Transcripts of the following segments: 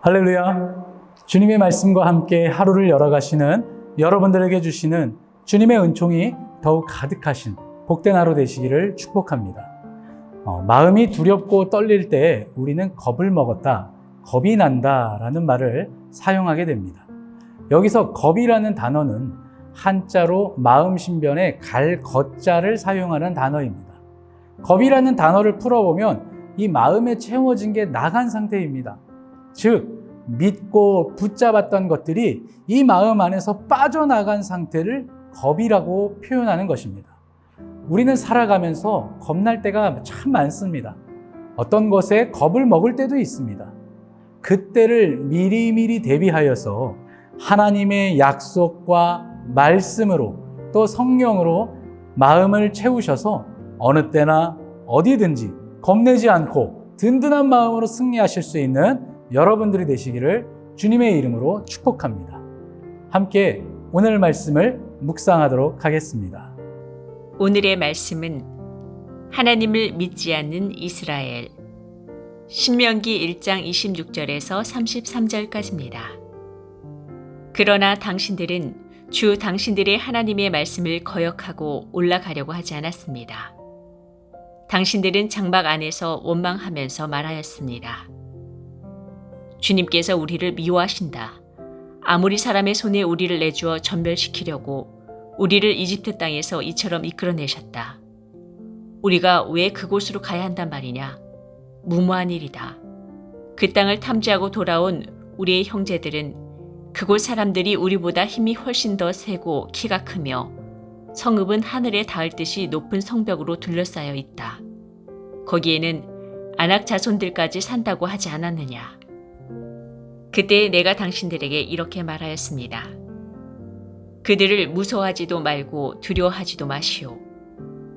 할렐루야. 주님의 말씀과 함께 하루를 열어가시는 여러분들에게 주시는 주님의 은총이 더욱 가득하신 복된 하루 되시기를 축복합니다. 어, 마음이 두렵고 떨릴 때 우리는 겁을 먹었다, 겁이 난다 라는 말을 사용하게 됩니다. 여기서 겁이라는 단어는 한자로 마음 신변에 갈 겉자를 사용하는 단어입니다. 겁이라는 단어를 풀어보면 이 마음에 채워진 게 나간 상태입니다. 즉, 믿고 붙잡았던 것들이 이 마음 안에서 빠져나간 상태를 겁이라고 표현하는 것입니다. 우리는 살아가면서 겁날 때가 참 많습니다. 어떤 것에 겁을 먹을 때도 있습니다. 그때를 미리미리 대비하여서 하나님의 약속과 말씀으로 또 성령으로 마음을 채우셔서 어느 때나 어디든지 겁내지 않고 든든한 마음으로 승리하실 수 있는 여러분들이 되시기를 주님의 이름으로 축복합니다. 함께 오늘 말씀을 묵상하도록 하겠습니다. 오늘의 말씀은 하나님을 믿지 않는 이스라엘 신명기 1장 26절에서 33절까지입니다. 그러나 당신들은 주 당신들의 하나님의 말씀을 거역하고 올라가려고 하지 않았습니다. 당신들은 장막 안에서 원망하면서 말하였습니다. 주님께서 우리를 미워하신다. 아무리 사람의 손에 우리를 내주어 전멸시키려고 우리를 이집트 땅에서 이처럼 이끌어내셨다. 우리가 왜 그곳으로 가야 한단 말이냐? 무모한 일이다. 그 땅을 탐지하고 돌아온 우리의 형제들은 그곳 사람들이 우리보다 힘이 훨씬 더 세고 키가 크며 성읍은 하늘에 닿을 듯이 높은 성벽으로 둘러싸여 있다. 거기에는 안악 자손들까지 산다고 하지 않았느냐? 그때 내가 당신들에게 이렇게 말하였습니다. 그들을 무서워하지도 말고 두려워하지도 마시오.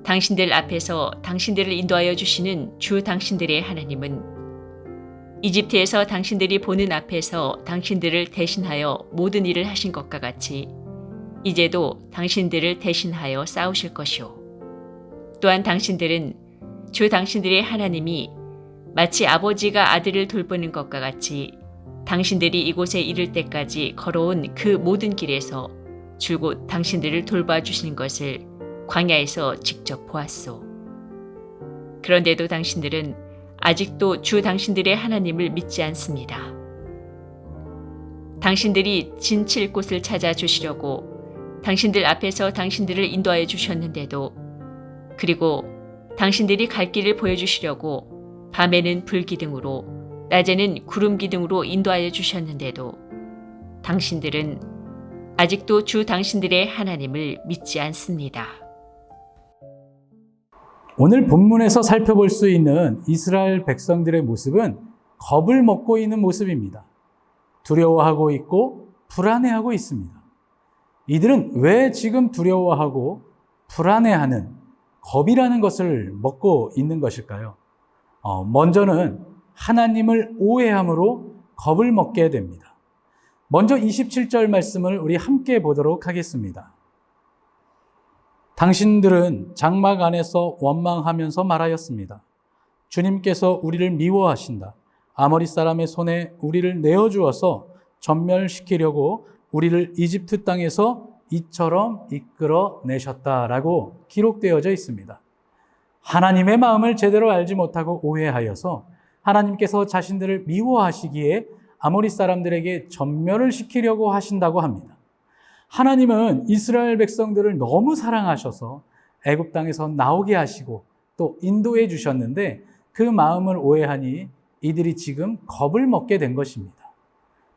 당신들 앞에서 당신들을 인도하여 주시는 주 당신들의 하나님은 이집트에서 당신들이 보는 앞에서 당신들을 대신하여 모든 일을 하신 것과 같이 이제도 당신들을 대신하여 싸우실 것이오. 또한 당신들은 주 당신들의 하나님이 마치 아버지가 아들을 돌보는 것과 같이 당신들이 이곳에 이를 때까지 걸어온 그 모든 길에서 줄곧 당신들을 돌봐주시는 것을 광야에서 직접 보았소. 그런데도 당신들은 아직도 주 당신들의 하나님을 믿지 않습니다. 당신들이 진칠 곳을 찾아 주시려고 당신들 앞에서 당신들을 인도하여 주셨는데도 그리고 당신들이 갈 길을 보여주시려고 밤에는 불기둥으로 낮에는 구름 기둥으로 인도하여 주셨는데도 당신들은 아직도 주 당신들의 하나님을 믿지 않습니다. 오늘 본문에서 살펴볼 수 있는 이스라엘 백성들의 모습은 겁을 먹고 있는 모습입니다. 두려워하고 있고 불안해하고 있습니다. 이들은 왜 지금 두려워하고 불안해하는 겁이라는 것을 먹고 있는 것일까요? 어, 먼저는 하나님을 오해함으로 겁을 먹게 됩니다. 먼저 27절 말씀을 우리 함께 보도록 하겠습니다. 당신들은 장막 안에서 원망하면서 말하였습니다. 주님께서 우리를 미워하신다. 아모리 사람의 손에 우리를 내어주어서 전멸시키려고 우리를 이집트 땅에서 이처럼 이끌어 내셨다라고 기록되어져 있습니다. 하나님의 마음을 제대로 알지 못하고 오해하여서 하나님께서 자신들을 미워하시기에 아모리 사람들에게 전멸을 시키려고 하신다고 합니다. 하나님은 이스라엘 백성들을 너무 사랑하셔서 애굽 땅에서 나오게 하시고 또 인도해 주셨는데 그 마음을 오해하니 이들이 지금 겁을 먹게 된 것입니다.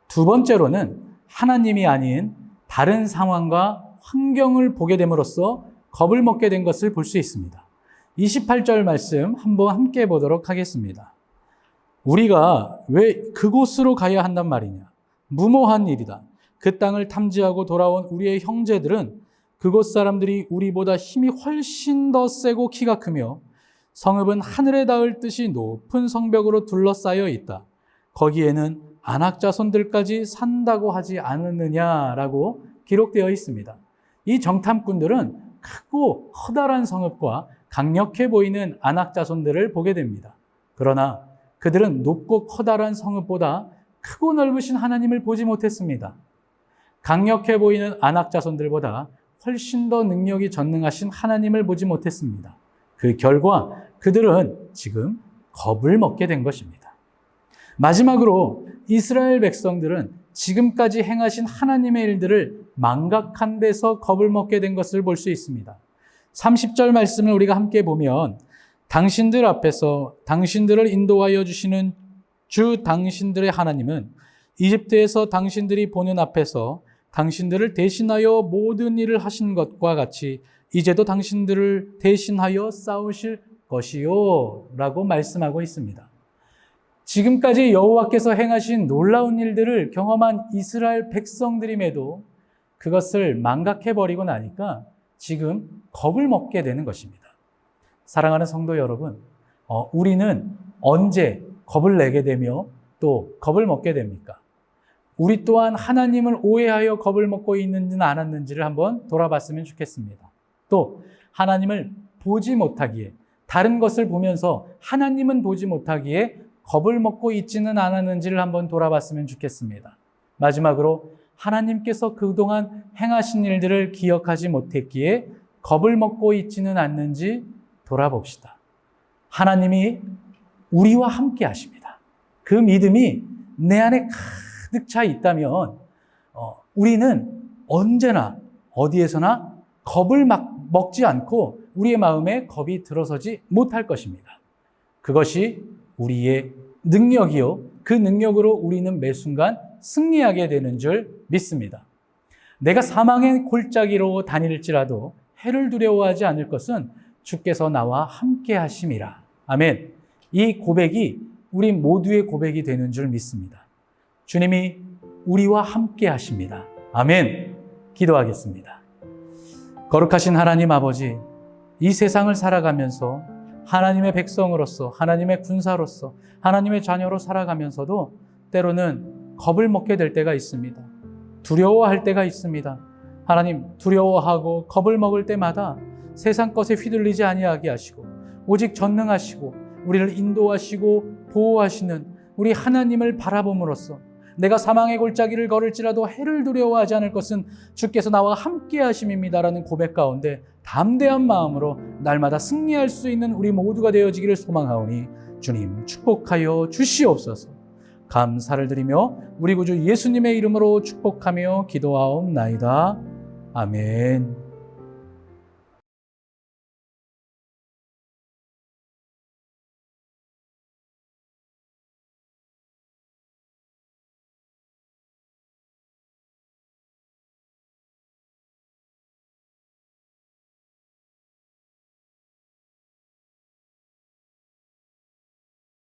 두 번째로는 하나님이 아닌 다른 상황과 환경을 보게 됨으로써 겁을 먹게 된 것을 볼 수 있습니다. 28절 말씀 한번 함께 보도록 하겠습니다. 우리가 왜 그곳으로 가야 한단 말이냐? 무모한 일이다. 그 땅을 탐지하고 돌아온 우리의 형제들은 그곳 사람들이 우리보다 힘이 훨씬 더 세고 키가 크며 성읍은 하늘에 닿을 듯이 높은 성벽으로 둘러싸여 있다. 거기에는 안악자손들까지 산다고 하지 않았느냐라고 기록되어 있습니다. 이 정탐꾼들은 크고 커다란 성읍과 강력해 보이는 안악자손들을 보게 됩니다. 그러나 그들은 높고 커다란 성읍보다 크고 넓으신 하나님을 보지 못했습니다. 강력해 보이는 안악 자손들보다 훨씬 더 능력이 전능하신 하나님을 보지 못했습니다. 그 결과 그들은 지금 겁을 먹게 된 것입니다. 마지막으로 이스라엘 백성들은 지금까지 행하신 하나님의 일들을 망각한 데서 겁을 먹게 된 것을 볼 수 있습니다. 30절 말씀을 우리가 함께 보면 당신들 앞에서 당신들을 인도하여 주시는 주 당신들의 하나님은 이집트에서 당신들이 보는 앞에서 당신들을 대신하여 모든 일을 하신 것과 같이 이제도 당신들을 대신하여 싸우실 것이요 라고 말씀하고 있습니다. 지금까지 여호와께서 행하신 놀라운 일들을 경험한 이스라엘 백성들임에도 그것을 망각해 버리고 나니까 지금 겁을 먹게 되는 것입니다. 사랑하는 성도 여러분, 어, 우리는 언제 겁을 내게 되며 또 겁을 먹게 됩니까? 우리 또한 하나님을 오해하여 겁을 먹고 있는지는 않았는지를 한번 돌아봤으면 좋겠습니다. 또 하나님을 보지 못하기에 다른 것을 보면서 하나님은 보지 못하기에 겁을 먹고 있지는 않았는지를 한번 돌아봤으면 좋겠습니다. 마지막으로 하나님께서 그동안 행하신 일들을 기억하지 못했기에 겁을 먹고 있지는 않는지 돌아봅시다. 하나님이 우리와 함께 하십니다. 그 믿음이 내 안에 가득 차 있다면 어, 우리는 언제나 어디에서나 겁을 막 먹지 않고 우리의 마음에 겁이 들어서지 못할 것입니다. 그것이 우리의 능력이요. 그 능력으로 우리는 매 순간 승리하게 되는 줄 믿습니다. 내가 사망의 골짜기로 다닐지라도 해를 두려워하지 않을 것은 주께서 나와 함께 하심이라. 아멘. 이 고백이 우리 모두의 고백이 되는 줄 믿습니다. 주님이 우리와 함께 하십니다. 아멘. 기도하겠습니다. 거룩하신 하나님 아버지, 이 세상을 살아가면서 하나님의 백성으로서, 하나님의 군사로서, 하나님의 자녀로 살아가면서도 때로는 겁을 먹게 될 때가 있습니다. 두려워할 때가 있습니다. 하나님, 두려워하고 겁을 먹을 때마다 세상 것에 휘둘리지 아니하게 하시고, 오직 전능하시고, 우리를 인도하시고 보호하시는 우리 하나님을 바라봄으로써 내가 사망의 골짜기를 걸을지라도 해를 두려워하지 않을 것은 주께서 나와 함께 하심입니다라는 고백 가운데 담대한 마음으로 날마다 승리할 수 있는 우리 모두가 되어지기를 소망하오니 주님 축복하여 주시옵소서. 감사를 드리며 우리 구주 예수님의 이름으로 축복하며 기도하옵나이다. 아멘.